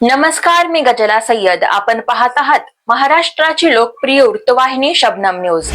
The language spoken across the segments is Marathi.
नमस्कार मी गजला सय्यद. आपण पाहत आहात महाराष्ट्राची लोकप्रिय वृत्तवाहिनी शबनम न्यूज.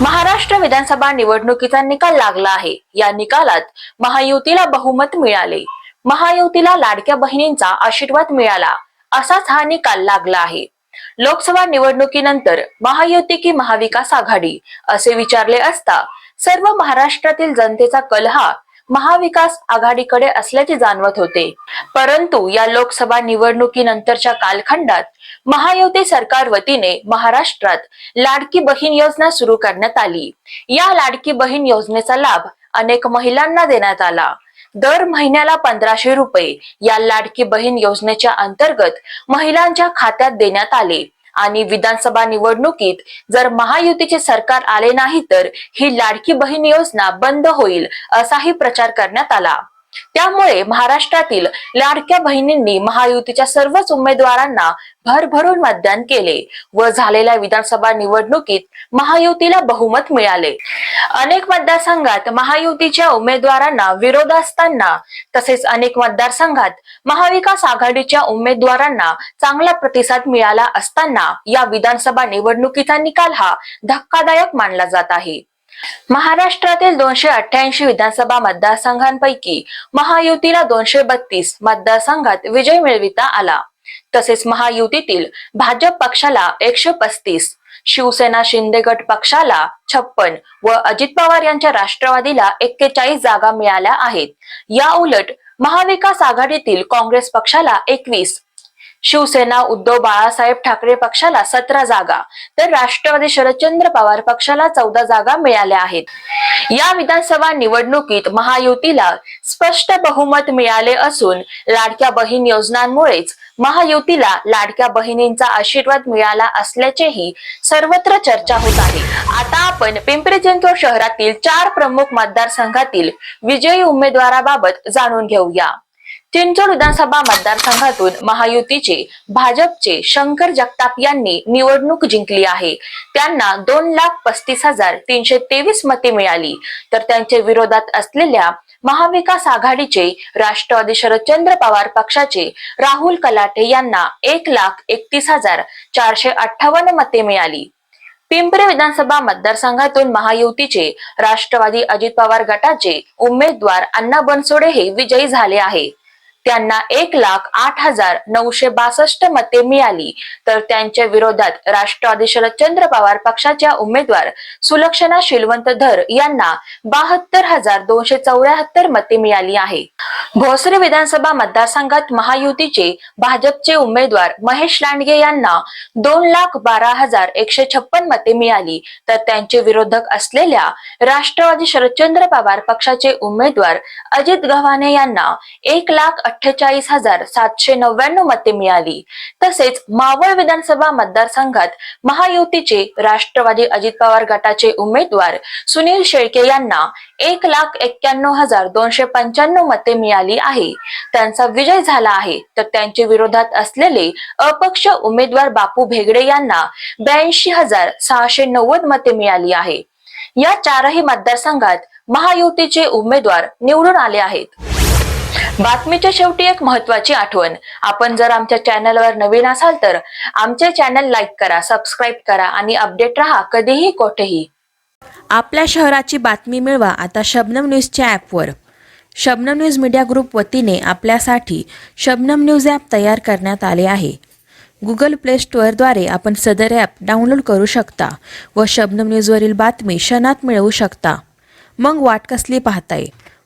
महाराष्ट्र विधानसभा निवडणुकीचा निकाल लागला आहे. या निकालात महायुतीला बहुमत मिळाले. महायुतीला लाडक्या बहिणींचा आशीर्वाद मिळाला. असाच हा निकाल लागला आहे. लोकसभा निवडणुकीनंतर महायुती की महाविकास आघाडी असे विचारले असता सर्व महाराष्ट्रातील जनतेचा कल हा महाविकास आघाडीकडे असल्याचे जाणवत होते. परंतु या लोकसभा निवडणुकीनंतरच्या कालखंडात महायुती सरकार वतीने महाराष्ट्रात लाडकी बहीण योजना सुरू करण्यात आली. या लाडकी बहीण योजनेचा लाभ अनेक महिलांना देण्यात आला. दर महिन्याला पंधराशे रुपये या लाडकी बहीण योजनेच्या अंतर्गत महिलांच्या खात्यात देण्यात आले. आणि विधानसभा निवडणुकीत जर महायुतीचे सरकार आले नाही तर ही लाडकी बहीण योजना बंद होईल असाही प्रचार करण्यात आला. त्यामुळे महाराष्ट्रातील लाडक्या बहिणींनी महायुतीच्या सर्वच उमेदवारांना भरभरून मतदान केले व झालेल्या विधानसभा निवडणुकीत महायुतीला बहुमत मिळाले. अनेक मतदारसंघात महायुतीच्या उमेदवारांना विरोध असताना तसेच अनेक मतदारसंघात महाविकास आघाडीच्या उमेदवारांना चांगला प्रतिसाद मिळाला असताना या विधानसभा निवडणुकीचा निकाल हा धक्कादायक मानला जात आहे. महाराष्ट्रातील दोनशे अठ्ठ्याऐंशी विधानसभा मतदारसंघांपैकी महायुतीला दोनशे बत्तीस मतदारसंघात विजय मिळविता आला. तसेच महायुतीतील भाजप पक्षाला एकशे पस्तीस शिवसेना शिंदे गट पक्षाला छप्पन व अजित पवार यांच्या राष्ट्रवादीला एक्केचाळीस जागा मिळाल्या आहेत. या उलट महाविकास आघाडीतील काँग्रेस पक्षाला एकवीस शिवसेना उद्धव बाळासाहेब ठाकरे पक्षाला सतरा जागा तर राष्ट्रवादी शरदचंद्र पवार पक्षाला चौदा जागा मिळाल्या आहेत. या विधानसभा निवडणुकीत महायुतीला स्पष्ट बहुमत मिळाले असून लाडक्या बहीण योजनांमुळेच महायुतीला लाडक्या बहिणींचा आशीर्वाद मिळाला असल्याचेही सर्वत्र चर्चा होत आहे. आता आपण पिंपरी चिंचवड शहरातील चार प्रमुख मतदारसंघातील विजयी उमेदवाराबाबत जाणून घेऊया. चिंचोड विधानसभा मतदारसंघातून महायुतीचे भाजपचे शंकर जगताप यांनी निवडणूक जिंकली आहे. त्यांना दोन लाख पस्तीस हजार तीनशे तेवीस मते मिळाली. तर त्यांच्या विरोधात असलेल्या महाविकास आघाडीचे राष्ट्रवादी शरदचंद्र पवार पक्षाचे राहुल कलाटे यांना एक लाख एकतीस हजार चारशे अठ्ठावन्न मते मिळाली. पिंपरी विधानसभा मतदारसंघातून महायुतीचे राष्ट्रवादी अजित पवार गटाचे उमेदवार अण्णा बनसोडे हे विजयी झाले आहे. त्यांना एक लाख आठ हजार नऊशे बासष्ट मते मिळाली. तर त्यांच्या विरोधात राष्ट्रवादी शरदचंद्र पवार पक्षाच्या उमेदवार सुलक्षणा शिलवंत धर यांना बहात्तर हजार दोनशे चौऱ्याहत्तर मते मिळाली आहे. भोसरी विधानसभा मतदारसंघात महायुतीचे भाजपचे उमेदवार महेश लांडगे यांना दोन लाख बारा हजार एकशे छप्पन मते मिळाली. तर त्यांचे विरोधक असलेल्या राष्ट्रवादी शरदचंद्र पवार पक्षाचे उमेदवार अजित गव्हाणे यांना एक लाख अठ्ठेचाळीस हजार सातशे नव्याण्णव मते मिळाली. तसेच मावळ विधानसभा मतदारसंघात महायुतीचे राष्ट्रवादी अजित पवार गटाचे उमेदवार सुनील शेळके यांना एक लाख एक्क्याण्णव हजार दोनशे पंच्याण्णव मते मिळाली आहे. त्यांचा विजय झाला आहे. तर त्यांच्या विरोधात असलेले अपक्ष उमेदवार बापू भेगडे यांना ब्याऐंशी हजार सहाशे नव्वद मते मिळाली आहे. या चारही मतदारसंघात महायुतीचे उमेदवार निवडून आले आहेत. बातमीच्या शेवटी एक महत्वाची आठवण. आपण जर आमच्या चॅनलवर नवीन असाल तर आमचे चॅनल लाईक करा सबस्क्राईब करा आणि अपडेट राहा कधीही कोठेही. आपल्या शहराची बातमी मिळवा आता शबनम न्यूजच्या ॲपवर. शबनम न्यूज मीडिया ग्रुप वतीने आपल्यासाठी शबनम न्यूज ॲप तयार करण्यात आले आहे. गुगल प्ले स्टोअरद्वारे आपण सदर ॲप डाउनलोड करू शकता व शबनम न्यूजवरील बातमी क्षणात मिळवू शकता. मग वाट कसली पाहताय?